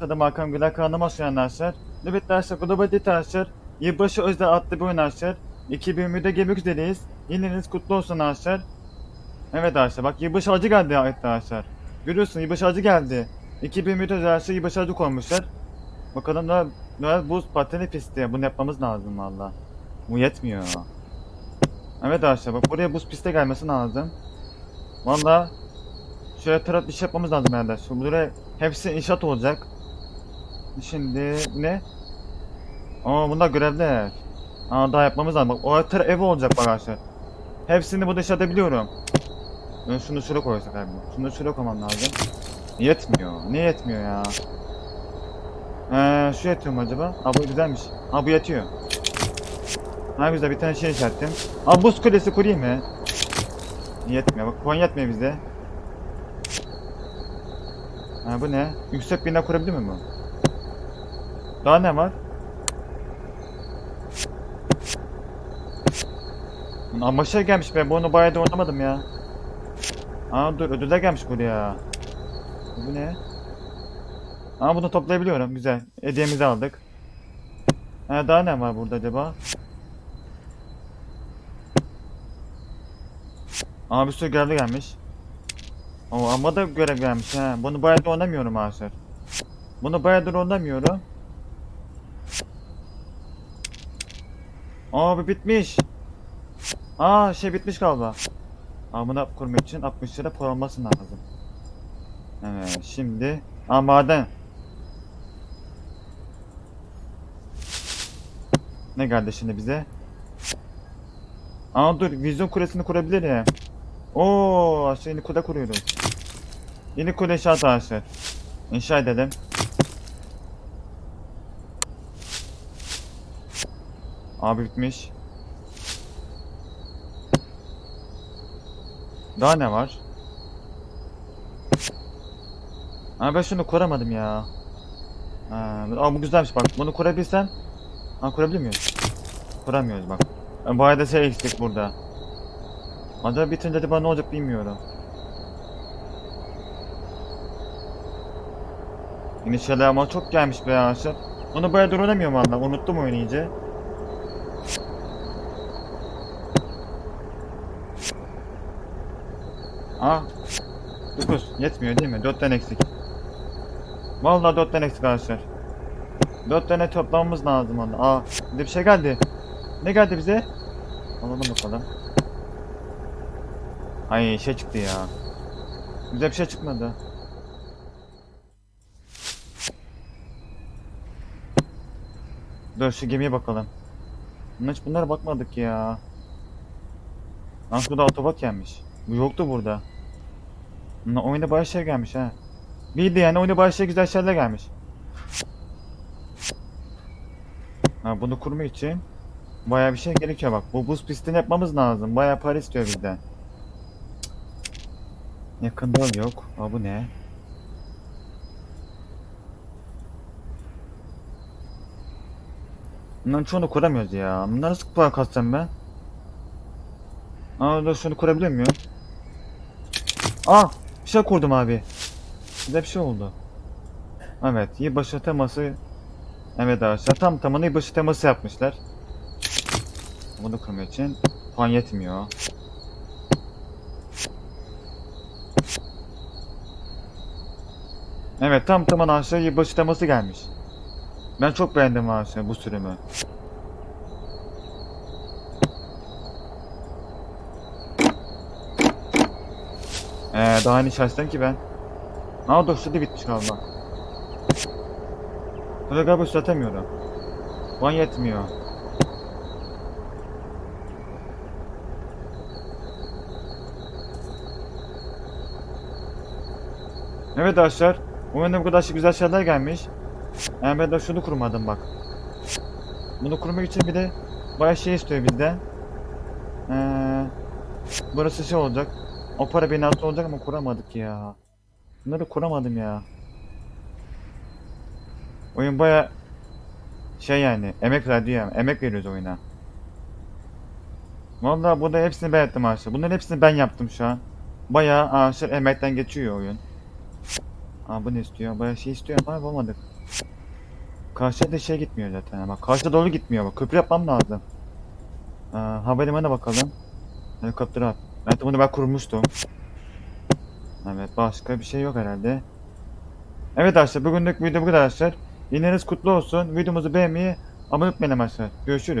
Tadım Hakan Güler kanalıma hoş geldin arkadaşlar. Evet arkadaşlar Global Dit arkadaşlar. Yılbaşı özel adlı bir arkadaşlar. 2020'de gelmek üzereyiz. Yeniniz kutlu olsun arkadaşlar. Evet arkadaşlar bak yılbaşı acı geldi ya arkadaşlar. Görüyorsun yılbaşı acı geldi. 2020'de özel arkadaşlar yılbaşı acı koymuşlar. Bakalım da Noel Buz pateni pisti. Bunu yapmamız lazım valla. Bu yetmiyor. Evet arkadaşlar bak buraya buz piste gelmesi lazım. Valla şöyle taraf şey yapmamız lazım herhalde. Buraya hepsi inşaat olacak. Şimdi ne? Aa bunlar görevler. Aa daha yapmamız lazım. Bak o tara ev olacak bak arkadaşlar. Hepsini burada inşaat edebiliyorum. Ben şunu şuraya koysak abi. Şunu şuraya koymam lazım. Yetmiyor. Ne yetmiyor ya? Ee, şu yetiyor mu acaba? Aa bu güzelmiş. Aa bu yetiyor. Ha güzel bir tane şey işarettim. Aa buz kulesi kurayım mı? Yetmiyor. Bak puan yetmiyor bize. Ha bu ne? Yüksek bina kurabilir mi bu? Daha ne var? Ama şey gelmiş be. Bunu bayağı da oynamadım ya. Aa dur ödüller gelmiş buraya. Bu ne? Aa bunu toplayabiliyorum. Güzel. Hediyemizi aldık. Ha daha ne var burada acaba? Aa bir sürü görev gelmiş. Oo ama da görev gelmiş ha. Bunu bayağı da oynamıyorum arkadaşlar. Bunu bayağıdır oynamıyorum. Aa bu bitmiş. Aa şey bitmiş galiba. Aa bunu kurmak için 60 lira para olması lazım. Evet şimdi. Aa maden. Ne geldi şimdi bize? Aa dur vizyon kulesini kurabilirim. Oo şeyini kule kuruyoruz. Yeni kule inşaat arkadaşlar. İnşa edelim. Abi bitmiş. Daha ne var? Aa ben şunu kuramadım ya. Ha, aa bu güzelmiş bak. Bunu kurabilsem. Ha kurabilir miyiz? Kuramıyoruz bak. Bayağı da şey eksik burada. Acaba bitince bana ne olacak bilmiyorum. Yine şeyler ama çok gelmiş be arkadaşlar. Onu bayağı dur oynamıyorum valla. Unuttum oyunu iyice. Aa. 9. Yetmiyor değil mi? 4 tane eksik. Vallahi 4 tane eksik arkadaşlar. 4 tane toplamamız lazım onda. Aa. Bir şey geldi. Ne geldi bize? Alalım bakalım. Ay şey çıktı ya. Güzel bir şey çıkmadı. Dur şu gemiye bakalım. Hiç bunlara bakmadık ya. Lan şurada otobot gelmiş. Bu yoktu burada. Bunlar oyunda bayağı şey gelmiş ha. Bildi yani oyunda bayağı güzel şeyler gelmiş. Ha bunu kurmak için bayağı bir şey gerekiyor bak. Bu buz pistini yapmamız lazım. Bayağı para istiyor bizden. Yakında yok. Aa bu ne? Bunların çoğunu kuramıyoruz ya. Bunları nasıl para katsam ben? Aa dur şunu kurabiliyor muyum? Aa bir şey kurdum abi. Güzel bir şey oldu. Evet yılbaşı teması Evet arkadaşlar tam tamına yılbaşı teması yapmışlar. Bunu kurmak için puan yetmiyor. Evet tam tamına aşağı yılbaşı teması gelmiş. Ben çok beğendim arkadaşlar bu sürümü. Ee, daha yeni çalıştım ki ben. Aa dosyada bitmiş galiba. Burada galiba üstletemiyorum. Puan yetmiyor. Evet arkadaşlar. Oyunda bu kadar şey- güzel şeyler gelmiş. Yani ben de şunu kurmadım bak. Bunu kurmak için bir de bayağı şey istiyor bizden. Ee, burası şey olacak. O para binası olacak ama kuramadık ya. Bunları kuramadım ya. Oyun baya şey yani emek verdi ya. Emek veriyoruz oyuna. Vallahi burada hepsini ben yaptım arkadaşlar. Bunların hepsini ben yaptım şu an. Bayağı arkadaşlar emekten geçiyor oyun. Aa bu ne istiyor? Bayağı şey istiyor ama yapamadık. Karşıya da şey gitmiyor zaten ama. Karşıya doğru gitmiyor bak. Köprü yapmam lazım. Aa, havalimanına bakalım. Helikopter at. Evet bunu ben kurmuştum. Evet başka bir şey yok herhalde. Evet arkadaşlar bugünlük video bu kadar arkadaşlar. Yineniz kutlu olsun. Videomuzu beğenmeyi, abone olmayı arkadaşlar. Görüşürüz.